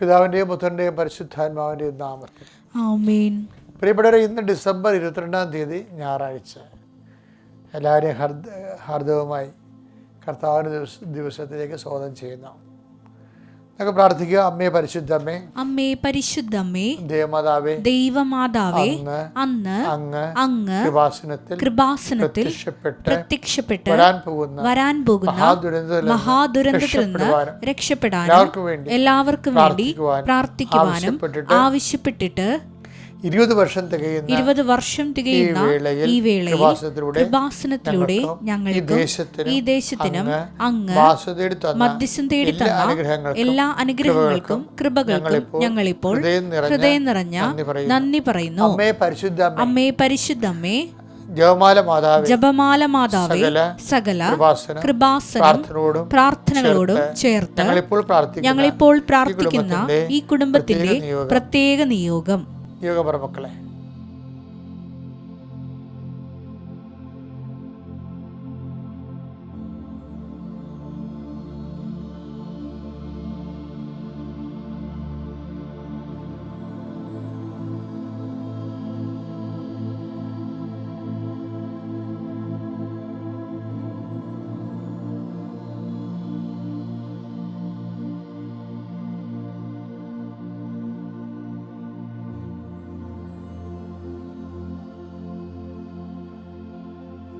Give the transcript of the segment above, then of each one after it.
പിതാവിന്റെയും പുത്രന്റെയും പരിശുദ്ധാത്മാവിന്റെയും നാമത്തിൽ. പ്രിയപ്പെട്ടവരെ ഇന്ന് ഡിസംബർ ഇരുപത്തിരണ്ടാം തീയതി ഞായറാഴ്ച. എല്ലാവരെയും ഹർദ ഹാർദവുമായി കർത്താവിന്റെ ദിവസ ദിവസത്തിലേക്ക് സ്വാഗതം ചെയ്യുന്നു. നമുക്ക് പ്രാർത്ഥിക്കുക. അമ്മേ പരിശുദ്ധമ്മേ അമ്മേ പരിശുദ്ധമ്മേ ദേവമാതാവേ ദൈവമാതാവേ അന്ന് അങ്ങ് അങ്ങ് കൃപാസനത്തിൽ കൃപാസനത്തിൽ പ്രത്യക്ഷപ്പെട്ട് വരാൻ പോകുന്ന വരാൻ പോകുന്ന മഹാദുരന്തത്തിൽ നിന്ന് രക്ഷപ്പെടാനും എല്ലാവർക്കും വേണ്ടി പ്രാർത്ഥിക്കുവാനും ആവശ്യപ്പെട്ടിട്ട് ഇരുപത് വർഷം തികയുന്ന ഇരുപത് വർഷം തികയുന്ന ഈ വേളയിൽ കൃപാസനത്തിലൂടെ ഞങ്ങൾക്ക് ഈ ദേശത്തിനും അങ്ങ് മധ്യസ്ഥം തേടി എല്ലാ തന്ന അനുഗ്രഹങ്ങൾക്കും എല്ലാ അനുഗ്രഹങ്ങൾക്കും കൃപകൾക്കും ഞങ്ങളിപ്പോൾ ഹൃദയം നിറഞ്ഞ നന്ദി പറയുന്നു. അമ്മേ പരിശുദ്ധ അമ്മേ അമ്മേ പരിശുദ്ധമ്മേ ജവമാല മാതാവ് ജപമാല മാതാവ് സകല കൃപാസനം പ്രാർത്ഥനകളോടും ചേർത്ത് ഞങ്ങളിപ്പോൾ പ്രാർത്ഥിക്കുന്ന ഈ കുടുംബത്തിന്റെ പ്രത്യേക നിയോഗം. നിയോഗം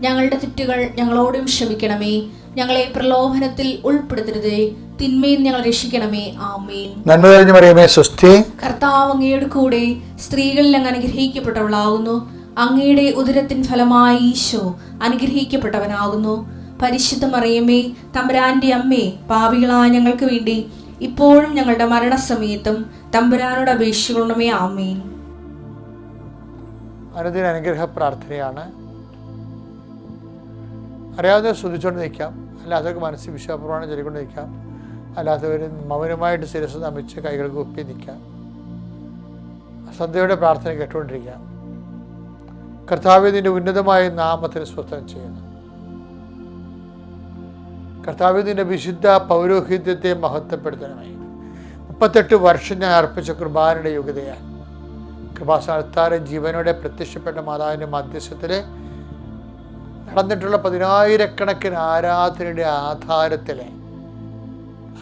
ഞങ്ങളുടെ തെറ്റുകൾ ഞങ്ങളോടും ക്ഷമിക്കണമേ. ഞങ്ങളെ പ്രലോഭനത്തിൽ ഉൾപ്പെടുത്തരുതേ. തിന്മയിൽ ഞങ്ങൾ രക്ഷിക്കണമേ. ആമേൻ. നന്മ കഴിഞ്ഞു പറയുമേ സ്വസ്തി. കർത്താവ് അങ്ങയുടെ കൂടെ സ്ത്രീകളിൽ അങ്ങ് അനുഗ്രഹിക്കപ്പെട്ടവളാകുന്നു. അങ്ങയുടെ ഉദരത്തിൻ ഫലമായി ഈശോ അനുഗ്രഹിക്കപ്പെട്ടവനാകുന്നു. പരിശുദ്ധ മറിയമേ തമ്പുരാന്റെ അമ്മേ പാപികളായ ഞങ്ങൾക്ക് വേണ്ടി ഇപ്പോഴും ഞങ്ങളുടെ മരണസമയത്തും തമ്പുരാനോട് അപേക്ഷിക്കണമേ ആമേൻ. അനുദിന അനുഗ്രഹ പ്രാർത്ഥനയാണ് അറിയാതെ ശ്രദ്ധിച്ചുകൊണ്ട് നിൽക്കാം. അല്ലാത്തവർക്ക് മനസ്സിൽ വിശ്വാസപ്രമാണം ചൊല്ലിക്കൊണ്ട് നിൽക്കാം. അല്ലാത്തവർ മൗനമായിട്ട് ശിരസ് നമിച്ച് കൈകൾക്ക് ഒപ്പി നിൽക്കാം. ശ്രദ്ധയോടെ പ്രാർത്ഥന കേട്ടുകൊണ്ടിരിക്കാം. കർത്താവിന്റെ ഉന്നതമായ നാമത്തിന് സ്വസ്ഥം ചെയ്യുന്നു. കർത്താവ് നിന്റെ വിശുദ്ധ പൗരോഹിത്യത്തെ മഹത്വപ്പെടുത്തണമേ. മുപ്പത്തെട്ട് വർഷം ഞാൻ അർപ്പിച്ച കുർബാനയുടെ യോഗ്യതയാണ് കൃപാസ്ഥാനത്താറ് ജീവനോടെ പ്രത്യക്ഷപ്പെട്ട മാതാവിന്റെ മധ്യസ്ഥത്തിൽ നടന്നിട്ടുള്ള പതിനായിരക്കണക്കിന് ആരാധനയുടെ ആധാരത്തിൽ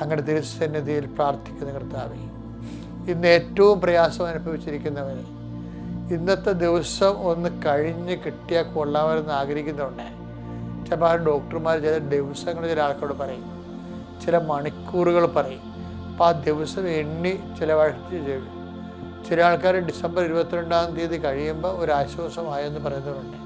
അങ്ങനെ തിരുസന്നിധിയിൽ പ്രാർത്ഥിക്കുന്ന കർത്താവെ ഇന്ന് ഏറ്റവും പ്രയാസം അനുഭവിച്ചിരിക്കുന്നവന് ഇന്നത്തെ ദിവസം ഒന്ന് കഴിഞ്ഞ് കിട്ടിയാൽ കൊള്ളാമെന്ന് ആഗ്രഹിക്കുന്നുണ്ട് ചിലപ്പോൾ ഡോക്ടർമാർ ചില ദിവസങ്ങൾ ചില ആൾക്കാരോട് പറയും ചില മണിക്കൂറുകൾ പറയും അപ്പോൾ ആ ദിവസം എണ്ണി ചിലവഴിച്ച് ചെയ്യും. ചില ആൾക്കാർ ഡിസംബർ ഇരുപത്തിരണ്ടാം തീയതി കഴിയുമ്പോൾ ഒരു ആശ്വാസമായെന്ന് പറയുന്നവരുണ്ട്.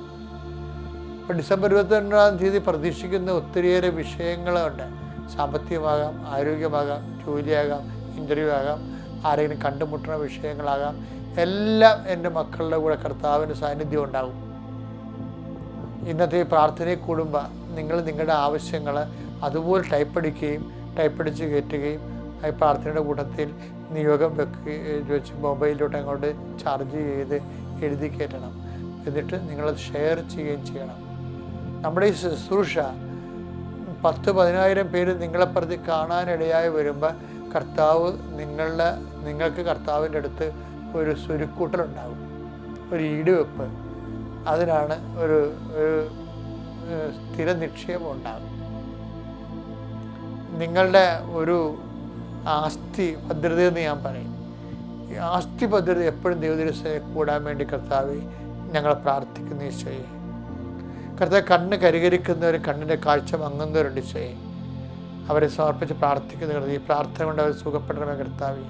അപ്പോൾ ഡിസംബർ ഇരുപത്തിരണ്ടാം തീയതി പ്രതീക്ഷിക്കുന്ന ഒത്തിരിയേറെ വിഷയങ്ങളുണ്ട്. സാമ്പത്തികമാകാം ആരോഗ്യമാകാം ജോലിയാകാം ഇന്റർവ്യൂ ആകാം ആരെങ്കിലും കണ്ടുമുട്ടുന്ന വിഷയങ്ങളാകാം. എല്ലാം എന്റെ മക്കളുടെ കൂടെ കർത്താവിന്റെ സാന്നിധ്യം ഉണ്ടാകും. ഇന്നത്തെ ഈ പ്രാർത്ഥനയിൽ കൂടുമ്പോൾ നിങ്ങൾ നിങ്ങളുടെ ആവശ്യങ്ങൾ അതുപോലെ ടൈപ്പ് അടിക്കുകയും ടൈപ്പ് അടിച്ച് കയറ്റുകയും ഈ പ്രാർത്ഥനയുടെ കൂട്ടത്തിൽ നിയോഗം വെക്കുകയും വെച്ച് മൊബൈലിലോട്ട് അങ്ങോട്ട് ചാർജ് ചെയ്ത് എഴുതി കയറ്റണം. എന്നിട്ട് നിങ്ങളത് ഷെയർ ചെയ്യുകയും ചെയ്യണം. നമ്മുടെ ഈ ശുശ്രൂഷ പത്ത് പതിനായിരം പേര് നിങ്ങളെ പ്രതി കാണാനിടയായി വരുമ്പോൾ കർത്താവ് നിങ്ങളുടെ നിങ്ങൾക്ക് കർത്താവിന്റെ അടുത്ത് ഒരു സ്വരുക്കൂട്ടലുണ്ടാകും. ഒരു ഈടുവെപ്പ് അതിനാണ് ഒരു ഒരു സ്ഥിര നിക്ഷേപം ഉണ്ടാകും നിങ്ങളുടെ ഒരു ആസ്തി ഭദ്രത എന്ന് ഞാൻ പറയും. ആസ്തി ഭദ്രത എപ്പോഴും ദൈവദിവസം കൂടാൻ വേണ്ടി കർത്താവ് ഞങ്ങൾ പ്രാർത്ഥിക്കുന്ന ഈശോയെ. കർത്താവ് കണ്ണ് കരികരിക്കുന്നവർ കണ്ണിന്റെ കാഴ്ച മങ്ങുന്നവരുണ്ട് ചെയ്യും അവരെ സമർപ്പിച്ച് പ്രാർത്ഥിക്കുന്ന കർത്താവ് ഈ പ്രാർത്ഥന കൊണ്ട് അവർ സുഖപ്പെടണമേ കർത്താവി.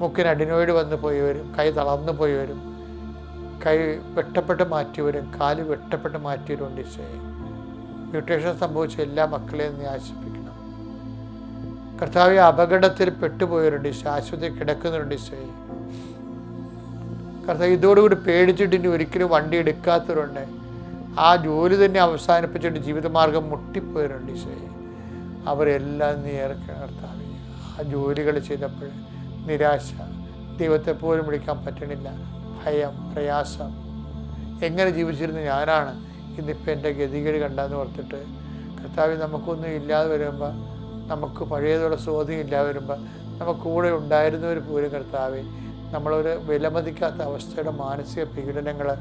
മുക്കിന് അഡിനോയിഡ് വന്നു പോയവരും കൈ തളർന്നു പോയവരും കൈ വെട്ടപ്പെട്ട് മാറ്റിയവരും കാൽ വെട്ടപ്പെട്ട് മാറ്റിയവരുണ്ട് ചെയ്യും മ്യൂട്ടേഷൻ സംഭവിച്ച എല്ലാ മക്കളെയും നീ ആശിപ്പിക്കണം കർത്താവ് അപകടത്തിൽ പെട്ടുപോയവരുണ്ട് ഈശോ ആശുപത്രി കിടക്കുന്നവരുണ്ട് ചെയ്യും കർത്താവ് ഇതോടുകൂടി പേടിച്ചിട്ട് ഇനി ഒരിക്കലും വണ്ടി എടുക്കാത്തവരുണ്ട്. ആ ജോലി തന്നെ അവസാനിപ്പിച്ചിട്ട് ജീവിതമാർഗം മുട്ടിപ്പോയിട്ടുണ്ട് ഈശോയെ. അവരെല്ലാം നീ ഇറക്കണം ആ ജോലികൾ ചെയ്തപ്പോൾ നിരാശ. ദൈവത്തെ പോലും വിളിക്കാൻ പറ്റണില്ല. ഭയം പ്രയാസം. എങ്ങനെ ജീവിച്ചിരുന്ന ഞാനാണ് ഇന്നിപ്പോൾ എന്റെ ഗതികേട് കണ്ടെന്ന് ഓർത്തിട്ട് കർത്താവ് നമുക്കൊന്നും ഇല്ലാതെ വരുമ്പോൾ നമുക്ക് പഴയതോടെ സ്വാധീനം ഇല്ലാതെ വരുമ്പോൾ നമുക്ക് കൂടെ ഉണ്ടായിരുന്നവർ പോലും കർത്താവെ നമ്മളൊരു വിലമതിക്കാത്ത അവസ്ഥയുടെ മാനസിക പീഡനങ്ങൾ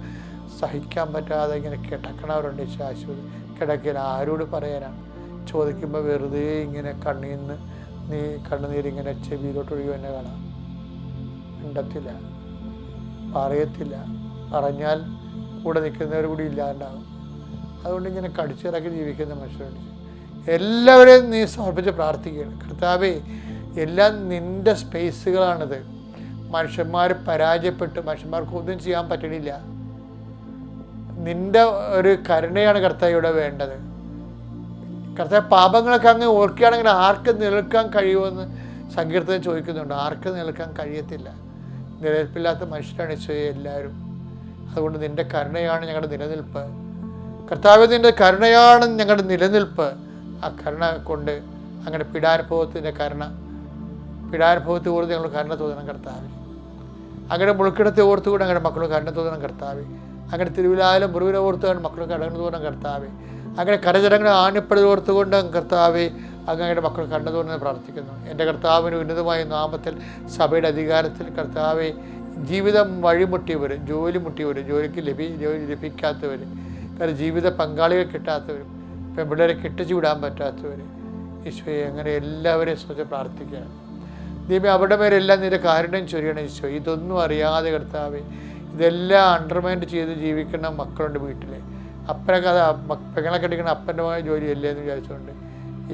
സഹിക്കാൻ പറ്റാതെ ഇങ്ങനെ കിടക്കണവരുണ്ട് ശാശ്വതി കിടക്കില്ല ആരോട് പറയാനാണ് ചോദിക്കുമ്പോൾ വെറുതെ ഇങ്ങനെ കണ്ണിൽ നിന്ന് നീ കണ്ണുനീരിങ്ങനെ ചെവിയിലോട്ട് ഒഴുകി തന്നെ കാണാം. ഉണ്ടത്തില്ല പറയത്തില്ല. പറഞ്ഞാൽ കൂടെ നിൽക്കുന്നവർ കൂടി ഇല്ലാണ്ടാകും അതുകൊണ്ട് ഇങ്ങനെ കടിച്ചിറക്കി ജീവിക്കുന്ന മനുഷ്യരുണ്ട്. എല്ലാവരെയും നീ സമർപ്പിച്ച് പ്രാർത്ഥിക്കുകയാണ്. കർത്താവേ എല്ലാം നിന്റെ സ്പേസുകളാണിത് മനുഷ്യന്മാർ പരാജയപ്പെട്ട്. മനുഷ്യന്മാർക്ക് ഒന്നും ചെയ്യാൻ പറ്റണില്ല. നിന്റെ ഒരു കരുണയാണ് കർത്താവ് ഇവിടെ വേണ്ടത്. കർത്താവ് പാപങ്ങളൊക്കെ അങ്ങ് ഓർക്കുകയാണെങ്കിൽ ആർക്ക് നിൽക്കാൻ കഴിയുമെന്ന് സങ്കീർത്തനം ചോദിക്കുന്നുണ്ട്. ആർക്ക് നിൽക്കാൻ കഴിയത്തില്ല. നിലനിൽപ്പില്ലാത്ത മനുഷ്യരാണ് ഈശോയെ എല്ലാവരും. അതുകൊണ്ട് നിന്റെ കരുണയാണ് ഞങ്ങളുടെ നിലനിൽപ്പ്. കർത്താവ് നിന്റെ കരുണയാണ് ഞങ്ങളുടെ നിലനിൽപ്പ്. ആ കരുണ കൊണ്ട് അങ്ങനെ പീഡാനുഭവത്തിന്റെ കരുണ. പീഡാനുഭവത്തെ ഓർത്ത് ഞങ്ങൾ കരുണ തോന്നണം കർത്താവ്. അങ്ങനെ മുൾക്കിടത്തെ ഓർത്തുകൂടെ അങ്ങനെ മക്കൾ കരുണ തോന്നണം കർത്താവ്. അങ്ങനെ തിരുവിലായാലും മുറിവിനെ ഓർത്തുകൊണ്ട് മക്കൾക്ക് അടങ്ങുന്നത് തോന്നണം കർത്താവ്. അങ്ങനെ കരചരങ്ങളെ ആണിപ്പടി ഓർത്തുകൊണ്ട് കർത്താവ് അങ്ങയുടെ മക്കൾ കണ്ടതുകൊണ്ട് പ്രാർത്ഥിക്കുന്നു. എന്റെ കർത്താവിന് ഉന്നതമായ നാമത്തിൽ സഭയുടെ അധികാരത്തിൽ കർത്താവെ ജീവിതം വഴിമുട്ടിയവർ ജോലി മുട്ടിയവർ ജോലിക്ക് ലഭി ജോലി ലഭിക്കാത്തവർ കാരണം ജീവിത പങ്കാളികൾ കിട്ടാത്തവർ പെൺപിള്ളേരെ കെട്ടിച്ചു വിടാൻ പറ്റാത്തവർ ഈശോയെ അങ്ങനെ എല്ലാവരെയും സ്വച്ഛ പ്രാർത്ഥിക്കുകയാണ്. ദൈവം അവിടെ മേലെല്ലാം നിന്റെ കാരുണ്യം ചൊരിയണം ഈശോ. ഇതൊന്നും അറിയാതെ കർത്താവെ ഇതെല്ലാം അണ്ടർമൈൻഡ് ചെയ്ത് ജീവിക്കുന്ന മക്കളുണ്ട് വീട്ടിൽ അപ്പനൊക്കെ അത് പെങ്ങളെ കെട്ടിക്കുന്ന അപ്പന്റെ മകൻ ജോലിയല്ലേ എന്ന് വിചാരിച്ചുകൊണ്ട്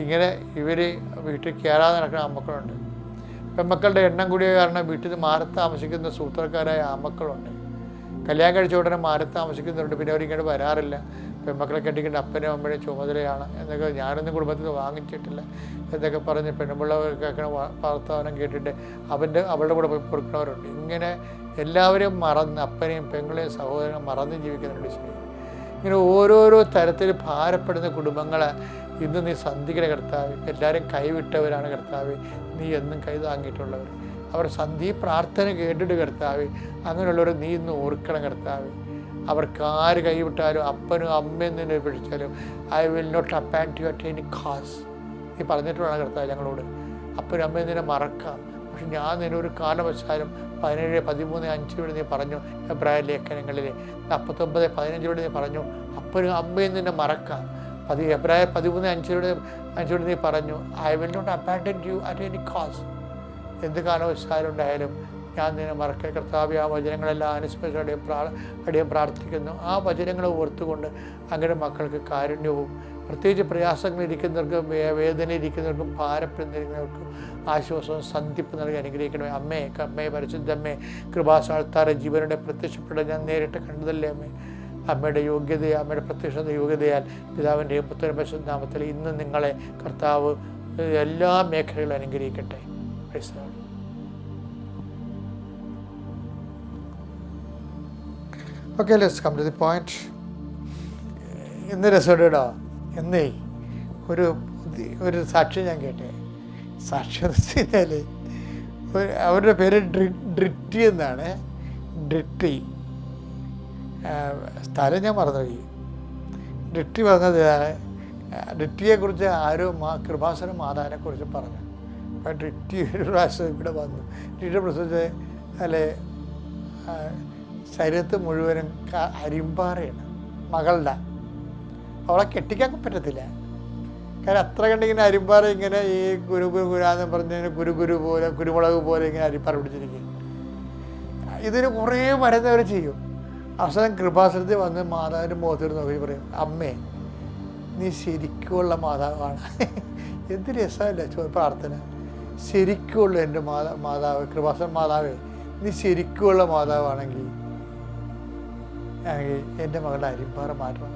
ഇങ്ങനെ ഇവർ വീട്ടിൽ കയറാതെ നടക്കുന്ന അമ്മക്കളുണ്ട് പെൺമക്കളുടെ എണ്ണം കൂടിയ കാരണം വീട്ടിൽ നിന്ന് മാറി താമസിക്കുന്ന സൂത്രക്കാരായ ആമക്കളുണ്ട് കല്യാണം കഴിച്ച ഉടനെ മാറി താമസിക്കുന്നുണ്ട് പിന്നെ അവരിങ്ങോട്ട് വരാറില്ല. പെൺമക്കളെ കെട്ടിക്കേണ്ട അപ്പനും അമ്മയുടെയും ചുമതലയാണ് എന്നൊക്കെ ഞാനൊന്നും കുടുംബത്തിൽ വാങ്ങിച്ചിട്ടില്ല എന്നൊക്കെ പറഞ്ഞ് പെൺപിള്ളവർക്കൊക്കെ വാർത്താവനം കേട്ടിട്ട് അവന്റെ അവളുടെ കൂടെ പോയി പൊറുക്കണവരുണ്ട്. ഇങ്ങനെ എല്ലാവരെയും മറന്ന് അപ്പനെയും പെങ്ങളെയും സഹോദരനെ മറന്ന് ജീവിക്കുന്നുണ്ട് ശരി. ഇങ്ങനെ ഓരോരോ തരത്തിൽ ഭാരപ്പെടുന്ന കുടുംബങ്ങളെ ഇന്ന് നീ സന്ധിക്കുന്ന കർത്താവ്. എല്ലാവരും കൈവിട്ടവരാണ് കർത്താവ്. നീ എന്നും കൈ താങ്ങിയിട്ടുള്ളവർ. അവർ സന്ധി പ്രാർത്ഥന കേട്ടിട്ട് കർത്താവ്. അങ്ങനെയുള്ളവർ നീ ഇന്ന് ഓർക്കണം കർത്താവ്. അവർക്ക് ആര് കൈവിട്ടാലും അപ്പനും അമ്മയും നിന്നെ പിടിച്ചാലും I will not abandon you at any cost നീ പറഞ്ഞിട്ടുള്ളതാണ് കർത്താവ് ഞങ്ങളോട്. അപ്പനും അമ്മയും നിന്നെ മറക്കാം. പക്ഷെ ഞാൻ ഒരു കാലവശാലും പതിനേഴ് പതിമൂന്ന് അഞ്ചിലൂടെ നീ പറഞ്ഞു എബ്രായ ലേഖനങ്ങളിൽ നാൽപ്പത്തൊമ്പത് പതിനഞ്ചിലൂടെ നീ പറഞ്ഞു അപ്പനും അമ്മയും നിന്നെ മറക്കാം. പതി എബ്രായ പതിമൂന്ന് അഞ്ചിലൂടെ അഞ്ചിലൂടെ നീ പറഞ്ഞു I will not abandon you at any cost എന്ത് കാലവശാലും ഉണ്ടായാലും ഞാൻ നിന്നെ മറക്കേ കർത്താവ് ആ വചനങ്ങളെല്ലാം അനുസ്മരിച്ച് അടിയും പ്രാ അടിയും പ്രാർത്ഥിക്കുന്നു. ആ വചനങ്ങൾ ഓർത്തുകൊണ്ട് അങ്ങനെ മക്കൾക്ക് കാരുണ്യവും പ്രത്യേകിച്ച് പ്രയാസങ്ങളിരിക്കുന്നവർക്കും വേദന വേദനയിരിക്കുന്നവർക്കും ഭാരപ്പെടുന്നിരിക്കുന്നവർക്കും ആശ്വാസവും സന്ധിപ്പ് നൽകി അനുഗ്രഹിക്കണമേ. അമ്മേ അമ്മേ പരിശുദ്ധമ്മേ കൃപാസാൾത്താറെ ജീവനുടെ പ്രത്യക്ഷപ്പെടാൻ ഞാൻ നേരിട്ട് കണ്ടതല്ലേ അമ്മേ. അമ്മയുടെ യോഗ്യത അമ്മയുടെ പ്രത്യക്ഷത യോഗ്യതയാൽ പിതാവിന്റെയും പുത്രൻ പരിശുദ്ധാമത്തിൽ ഇന്ന് നിങ്ങളെ കർത്താവ് എല്ലാ മേഖലകളും അനുഗ്രഹിക്കട്ടെ. Okay let's come to the point ഇന്ന് രസമുണ്ടോ എന്നേ ഒരു ഒരു സാക്ഷി ഞാൻ കേട്ടെ. സാക്ഷി എന്ന് വെച്ച് കഴിഞ്ഞാൽ അവരുടെ പേര് ഡ്രി ഡ്രിറ്റി എന്നാണ്. ഡ്രിറ്റി. സ്ഥലം ഞാൻ മറന്നുപോയി ഡ്രിറ്റി പറഞ്ഞത് ഡിറ്റിയെക്കുറിച്ച് ആരോ മാ കൃപാസന മാതാവിനെക്കുറിച്ച് പറഞ്ഞു. അപ്പം ഡിറ്റി ഒരു പ്രാവശ്യം ഇവിടെ വന്നു. ഡിറ്റിയെ പ്രസവിച്ച് അല്ലെ ശരീരത്ത് മുഴുവനും അരിമ്പാറയാണ് മകളുടെ അവളെ കെട്ടിക്കാൻ പറ്റത്തില്ല. കാരണം അത്ര കണ്ടിങ്ങനെ അരിമ്പാറ ഇങ്ങനെ ഈ ഗുരു ഗുരു ഗുരാന്ന് പറഞ്ഞ ഗുരു ഗുരു പോലെ കുരുമുളക് പോലെ ഇങ്ങനെ അരിപ്പാറ പിടിച്ചിരിക്കും. ഇതിന് കുറേ മരുന്നവർ ചെയ്യും. അവസാനം കൃപാസനത്തിൽ വന്ന് മാതാവിന്റെ മുഖത്തോട് നോക്കി പറയും അമ്മേ നീ ശരിക്കുമുള്ള മാതാവാണ്. എന്ത് രസമല്ല പ്രാർത്ഥന. ശരിക്കുമുള്ള എന്റെ മാതാ മാതാവ് കൃപാസന മാതാവേ നീ ശരിക്കുമുള്ള മാതാവാണെങ്കിൽ എന്റെ മകളുടെ അരിമ്പാറ മാറ്റണം.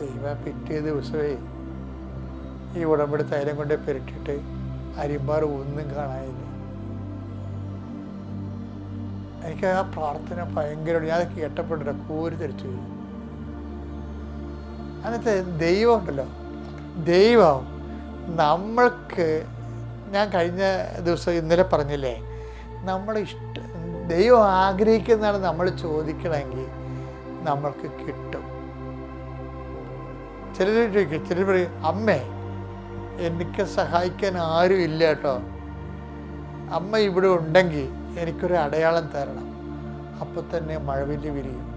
ദൈവം പിറ്റേ ദിവസമേ ഈ ഉടമ്പടി തൈലം കൊണ്ട് പെരട്ടിട്ട് അരിമ്പാർ ഒന്നും കാണാനില്ല. എനിക്ക് ആ പ്രാർത്ഥന ഭയങ്കര ഞാൻ കേട്ടപ്പെട്ടില്ല കോരി തിരിച്ചു പോയി. അങ്ങനത്തെ ദൈവം ഉണ്ടല്ലോ. ദൈവം നമ്മൾക്ക് ഞാൻ കഴിഞ്ഞ ദിവസം ഇന്നലെ പറഞ്ഞില്ലേ നമ്മൾ ഇഷ്ട ദൈവം ആഗ്രഹിക്കുന്നതാണ് നമ്മൾ ചോദിക്കണമെങ്കിൽ നമ്മൾക്ക് കിട്ടും. ചിലർ ചോദിക്കും ചിലർ പറയും അമ്മേ എനിക്ക് സഹായിക്കാൻ ആരും ഇല്ല കേട്ടോ. അമ്മ ഇവിടെ ഉണ്ടെങ്കിൽ എനിക്കൊരു അടയാളം തരണം. അപ്പോൾ തന്നെ മഴവില്ല് വിരിയും.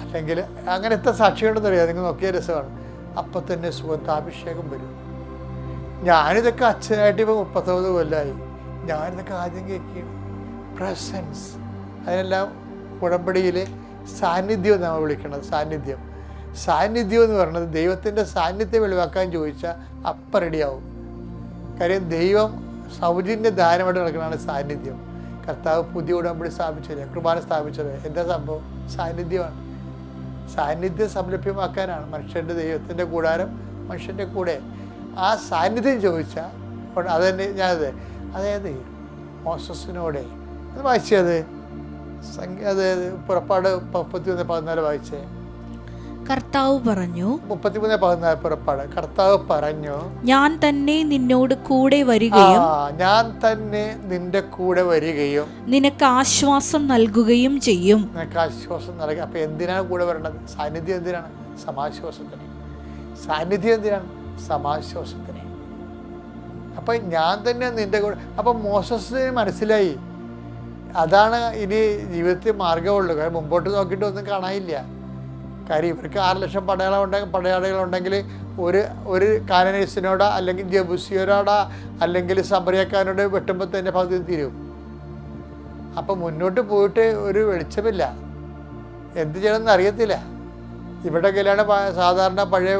അല്ലെങ്കിൽ അങ്ങനത്തെ സാക്ഷിയുണ്ടെന്ന് അറിയാം? നിങ്ങൾ നോക്കിയ രസമാണ്. അപ്പം തന്നെ സുഗന്ധാഭിഷേകം വരും. ഞാനിതൊക്കെ അച്ഛനായിട്ട് ഇപ്പോൾ മുപ്പത്തൊമ്പത് കൊല്ലമായി ഞാനിതൊക്കെ ആദ്യം കേൾക്കുകയാണ്. പ്രസൻസ് അതിനെല്ലാം ഉടമ്പടിയിലെ സാന്നിധ്യം നമ്മൾ വിളിക്കുന്നത് സാന്നിധ്യം. സാന്നിധ്യം എന്ന് പറയുന്നത് ദൈവത്തിന്റെ സാന്നിധ്യം വെളിവാക്കാൻ ചോദിച്ചാൽ അപ്പം റെഡിയാവും. കാര്യം ദൈവം സൗജന്യ ദാനമായിട്ട് നടക്കുന്നതാണ് സാന്നിധ്യം. കർത്താവ് പുതിയ ഉടമ്പടി സ്ഥാപിച്ചത് കുർബാന സ്ഥാപിച്ചത് എന്താ സംഭവം? സാന്നിധ്യമാണ്. സാന്നിധ്യം സംലഭ്യമാക്കാനാണ് മനുഷ്യന്റെ ദൈവത്തിന്റെ കൂടാരം മനുഷ്യന്റെ കൂടെ. ആ സാന്നിധ്യം ചോദിച്ചാൽ അതന്നെ ഞാനത് അതായത് മോസസിനോടെ അത് വായിച്ചത്? സംഖ്യ അതായത് പുറപ്പാട് മുപ്പത്തി ഒന്ന് പതിനാല് വായിച്ചേ. കർത്താവ് പറഞ്ഞു മുപ്പത്തിമൂന്ന് പതിനാല് പുറപ്പാട്. കർത്താവ് പറഞ്ഞു ഞാൻ തന്നെ നിന്നോട് കൂടെ വരികയും ഞാൻ തന്നെ നിന്റെ കൂടെ വരികയും നിനക്ക് ആശ്വാസം നൽകുകയും ചെയ്യും. നിനക്ക് ആശ്വാസം നൽകുക. അപ്പൊ എന്തിനാണ് കൂടെ വരേണ്ടത്? സാന്നിധ്യം എന്തിനാണ്? സമാശ്വാസത്തിന്. സാന്നിധ്യം എന്തിനാണ്? സമാശ്വാസത്തിന്. അപ്പൊ ഞാൻ തന്നെ നിന്റെ കൂടെ അപ്പൊ മോശത്തിന് മനസ്സിലായി. അതാണ് ഇനി ജീവിതത്തിൽ മാർഗമുള്ളൂ കാരണം മുമ്പോട്ട് നോക്കിയിട്ട് ഒന്നും കാണാനില്ല. കാര്യം ഇവർക്ക് ആറ് ലക്ഷം പടയാളം ഉണ്ടെങ്കിൽ പടയാളികളുണ്ടെങ്കിൽ ഒരു ഒരു കാനനീസിനോട അല്ലെങ്കിൽ ജബുസിയോരോട അല്ലെങ്കിൽ സബറിയക്കാരനോട് വെട്ടുമ്പോൾ തന്നെ പകുതി തീരും. അപ്പം മുന്നോട്ട് പോയിട്ട് ഒരു വെളിച്ചമില്ല. എന്ത് ചെയ്യണമെന്ന് അറിയത്തില്ല. ഇവിടെ കല്യാണ സാധാരണ പഴയ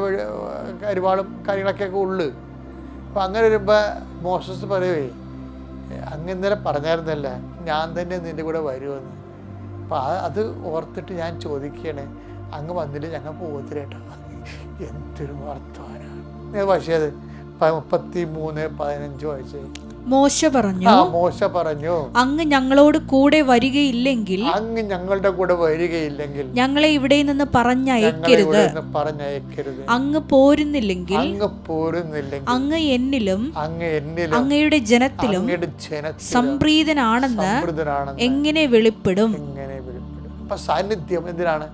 കരുവാളും കാര്യങ്ങളൊക്കെ ഉള്ളു. അപ്പം അങ്ങനെ വരുമ്പോൾ മോശസ് പറയുവേ അങ്ങ് ഇന്നലെ പറഞ്ഞായിരുന്നല്ല ഞാൻ തന്നെ നിന്റെ കൂടെ വരുമെന്ന്. അപ്പം അത് ഓർത്തിട്ട് ഞാൻ ചോദിക്കുകയാണ് അങ്ങ് വന്നില്ല ഞങ്ങൾ പോകത്തില്ല കേട്ടോ. എന്തൊരു വർത്തമാനാണ് പക്ഷേ അത് മുപ്പത്തി മൂന്ന് പതിനഞ്ച് വയസ്സ് മോശ പറഞ്ഞു. മോശ പറഞ്ഞു. അങ്ങ് ഞങ്ങളോട് കൂടെ വരികയില്ലെങ്കിൽ അങ്ങ് ഞങ്ങളുടെ കൂടെ വരികയില്ലെങ്കിൽ ഞങ്ങളെ ഇവിടെ നിന്ന് പറഞ്ഞയക്കരുത്. പറഞ്ഞയക്കരുത്. അങ്ങ് പോരുന്നില്ലെങ്കിൽ അങ്ങ് പോരുന്നില്ലെങ്കിൽ അങ്ങ് എന്നിലും അങ്ങ് എന്നിലും അങ്ങയുടെ ജനത്തിലും സംപ്രീതനാണെന്ന് എങ്ങനെ വെളിപ്പെടും? എങ്ങനെ വെളിപ്പെടും? അപ്പൊ സാന്നിധ്യം എന്തിനാണ്?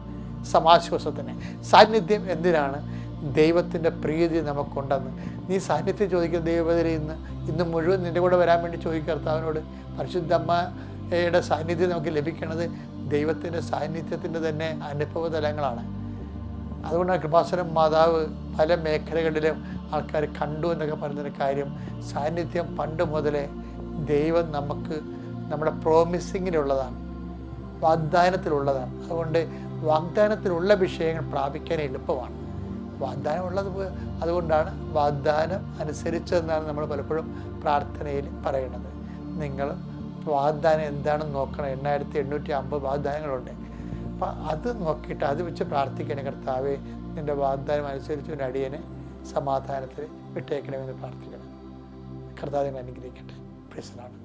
സമാശ്വാസത്തിന്. സാന്നിധ്യം എന്തിനാണ്? ദൈവത്തിന്റെ പ്രീതി നമുക്കുണ്ടെന്ന്. നീ സാന്നിധ്യം ചോദിക്കുന്ന ദൈവത്തിൽ ഇന്ന് ഇന്ന് മുഴുവൻ നിന്റെ കൂടെ വരാൻ വേണ്ടി ചോദിക്കുക കർത്താവിനോട്. പരിശുദ്ധമ്മയുടെ സാന്നിധ്യം നമുക്ക് ലഭിക്കുന്നത് ദൈവത്തിന്റെ സാന്നിധ്യത്തിന്റെ തന്നെ അനുഭവ തലങ്ങളാണ് അതുകൊണ്ടാണ് കൃപാസനം മാതാവ് പല മേഖലകളിലും ആൾക്കാർ കണ്ടു എന്നൊക്കെ പറയുന്നൊരു കാര്യം. സാന്നിധ്യം പണ്ട് മുതലേ ദൈവം നമുക്ക് നമ്മുടെ പ്രോമിസിങ്ങിലുള്ളതാണ് വാഗ്ദാനത്തിലുള്ളതാണ്. അതുകൊണ്ട് വാഗ്ദാനത്തിലുള്ള വിഷയങ്ങൾ പ്രാപിക്കാൻ എളുപ്പമാണ്. വാഗ്ദാനം ഉള്ളത് അതുകൊണ്ടാണ് വാഗ്ദാനം അനുസരിച്ചതെന്നാണ് നമ്മൾ പലപ്പോഴും പ്രാർത്ഥനയിൽ പറയുന്നത് നിങ്ങൾ വാഗ്ദാനം എന്താണെന്ന് നോക്കണം. എണ്ണായിരത്തി എണ്ണൂറ്റി അമ്പത് വാഗ്ദാനങ്ങളുണ്ട്. അപ്പം അത് നോക്കിയിട്ട് അത് വെച്ച് പ്രാർത്ഥിക്കണേ കർത്താവെ നിന്റെ വാഗ്ദാനം അനുസരിച്ച് ഒരു അടിയനെ സമാധാനത്തിൽ വിട്ടേക്കണമെന്ന് പ്രാർത്ഥിക്കണം. കർത്താവിനെ അനുഗ്രഹിക്കട്ടെ. പ്രശ്നമാണ്